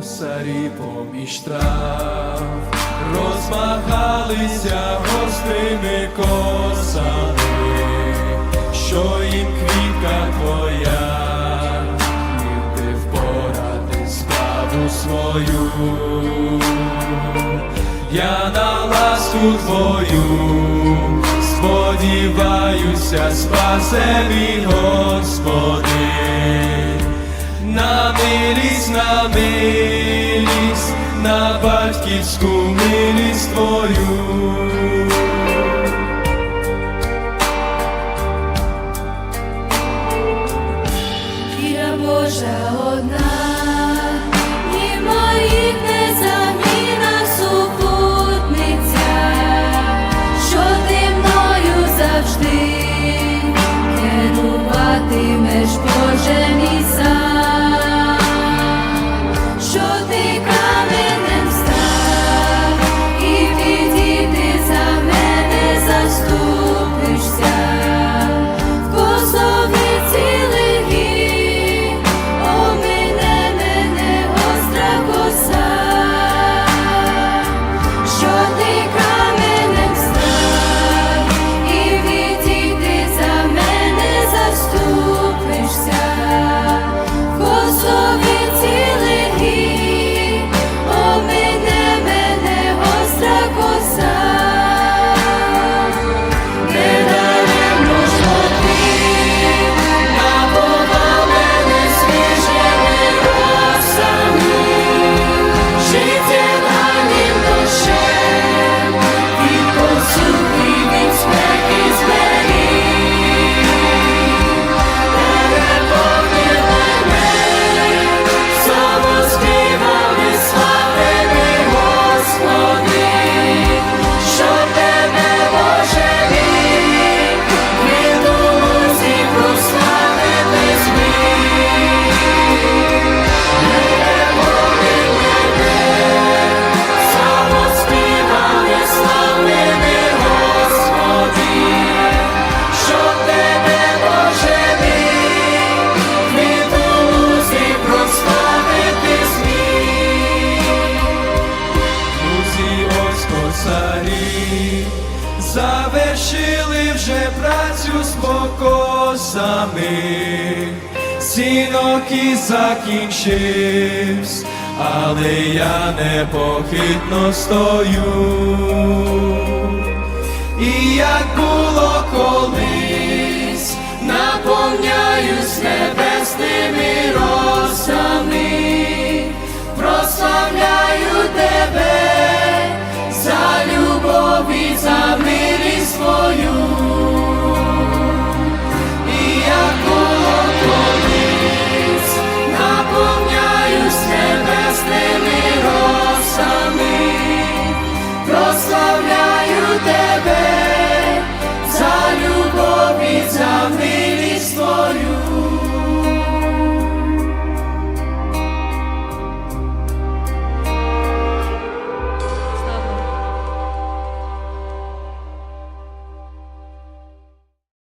косарі поміж трав, розмагалися гострими косами, що їм квітка твоя, ти впорати справу свою. Я на ласку твою сподіваюся, спасе мій Господи, на милість, на милість, на батьківську милість твою. Віра Божа ти косарі завершили вже працю з покосами, сінок і закінчився, але я непохитно стою. І як було колись, наповняюсь